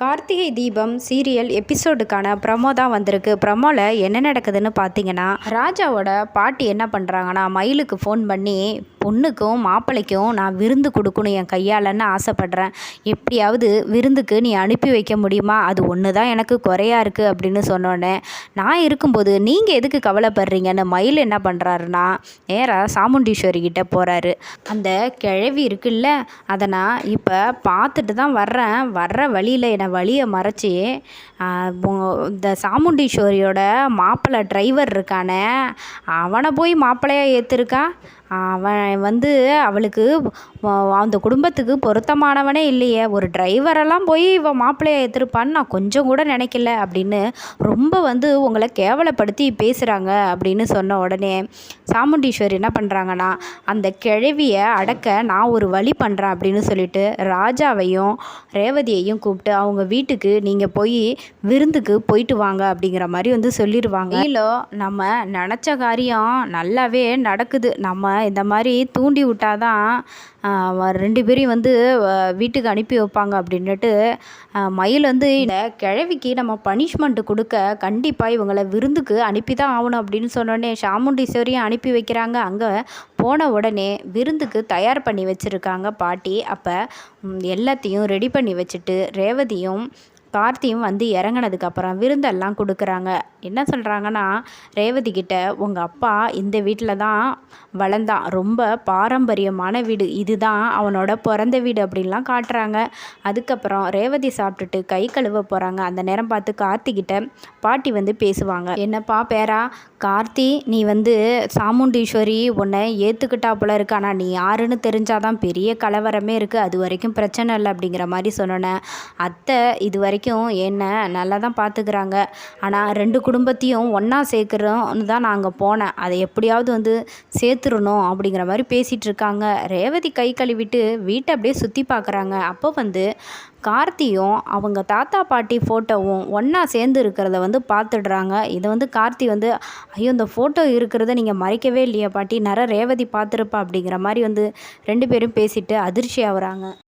Karthigai Deepam serial எபிசோடுக்கான promo தான் வந்திருக்கு. ப்ரமோவில் என்ன நடக்குதுன்னு பார்த்தீங்கன்னா ராஜாவோட பாட்டி என்ன பண்ணுறாங்கன்னா மயிலுக்கு ஃபோன் பண்ணி பொண்ணுக்கும் மாப்பிள்ளைக்கும் நான் விருந்து கொடுக்கணும் என் கையாலன்னு ஆசைப்பட்றேன். எப்படியாவது விருந்துக்கு நீ அனுப்பி வைக்க முடியுமா? அது ஒன்று தான் எனக்கு குறையா இருக்குது அப்படின்னு சொன்னோன்னே நான் இருக்கும்போது நீங்கள் எதுக்கு கவலைப்படுறீங்கன்னு மயில் என்ன பண்ணுறாருன்னா நேராக சாமுண்டீஸ்வரி கிட்டே போகிறாரு அந்த கிழவி இருக்குல்ல அதை நான் இப்போ பார்த்துட்டு தான் வர்றேன். வர்ற வழியில் என்னை வழியை மறைச்சி இந்த சாமுண்டீஸ்வரியோட மாப்பிள்ளை டிரைவர் இருக்கானே அவனை போய் மாப்பிள்ளையாக ஏற்றுருக்கா அவன் வந்து அவளுக்கு அந்த குடும்பத்துக்கு பொருத்தமானவனே இல்லையே. ஒரு டிரைவரெல்லாம் போய் இவன் மாப்பிள்ளையை எடுத்துருப்பான்னு நான் கொஞ்சம் கூட நினைக்கல அப்படின்னு ரொம்ப வந்து உங்களை கேவலப்படுத்தி பேசுகிறாங்க அப்படின்னு சொன்ன உடனே சாமுண்டீஸ்வரி என்ன பண்ணுறாங்கன்னா அந்த கிழவியை அடக்க நான் ஒரு வழி பண்ணுறேன் அப்படின்னு சொல்லிட்டு ராஜாவையும் ரேவதியையும் கூப்பிட்டு அவங்க வீட்டுக்கு நீங்கள் போய் விருந்துக்கு போயிட்டு வாங்க அப்படிங்கிற மாதிரி வந்து சொல்லிடுவாங்க. இல்லை நம்ம நினச்ச காரியம் நல்லாவே நடக்குது. நம்ம இந்த மாதிரி தூண்டி விட்டால் தான் ரெண்டு பேரையும் வந்து வீட்டுக்கு அனுப்பி வைப்பாங்க அப்படின்னுட்டு மயில் வந்து இந்த கிழவிக்கு நம்ம பனிஷ்மெண்ட்டு கொடுக்க கண்டிப்பாக இவங்களை விருந்துக்கு அனுப்பி தான் ஆகணும் அப்படின்னு சொன்னோடனே சாமுண்டீஸ்வரியும் அனுப்பி வைக்கிறாங்க. அங்கே போன உடனே விருந்துக்கு தயார் பண்ணி வச்சுருக்காங்க பாட்டி. அப்போ எல்லாத்தையும் ரெடி பண்ணி வச்சுட்டு ரேவதியும் கார்த்தியும் வந்து இறங்கினதுக்கப்புறம் விருந்தெல்லாம் கொடுக்குறாங்க. என்ன சொல்கிறாங்கன்னா ரேவதி கிட்ட உங்கள் அப்பா இந்த வீட்டில் தான் வளர்ந்தான். ரொம்ப பாரம்பரியமான வீடு. இதுதான் அவனோட பிறந்த வீடு அப்படின்லாம் காட்டுறாங்க. அதுக்கப்புறம் ரேவதி சாப்பிட்டுட்டு கை கழுவ போகிறாங்க அந்த நேரம் பார்த்து கார்த்திகிட்ட பாட்டி வந்து பேசுவாங்க. என்னப்பா பேரா கார்த்தி நீ வந்து சாமுண்டீஸ்வரி உன்னை ஏற்றுக்கிட்டா போல இருக்கு. ஆனால் நீ யாருன்னு தெரிஞ்சாதான் பெரிய கலவரமே இருக்குது அது வரைக்கும் பிரச்சனை இல்லை அப்படிங்கிற மாதிரி சொன்னேன் அத்தை இது வரைக்கும் என்ன நல்லா தான் பார்த்துக்கிறாங்க ஆனால் ரெண்டு குடும்பத்தையும் ஒன்றா சேர்க்குறோன்னு தான் நான் அங்கே போனேன். அதை எப்படியாவது வந்து சேர்த்துடணும் அப்படிங்கிற மாதிரி பேசிகிட்டு இருக்காங்க. ரேவதி கை கழுவிட்டு வீட்டை அப்படியே சுற்றி பார்க்குறாங்க அப்போ வந்து கார்த்தியும் அவங்க தாத்தா பாட்டி ஃபோட்டோவும் ஒன்றா சேர்ந்து இருக்கிறத வந்து பார்த்துடுறாங்க. இதை வந்து கார்த்தி வந்து ஐயோ இந்த ஃபோட்டோ இருக்கிறத நீங்கள் மறைக்கவே இல்லையா பாட்டி. நர ரேவதி பார்த்துருப்பா. அப்படிங்கிற மாதிரி வந்து ரெண்டு பேரும் பேசிட்டு அதிர்ச்சி ஆகுறாங்க.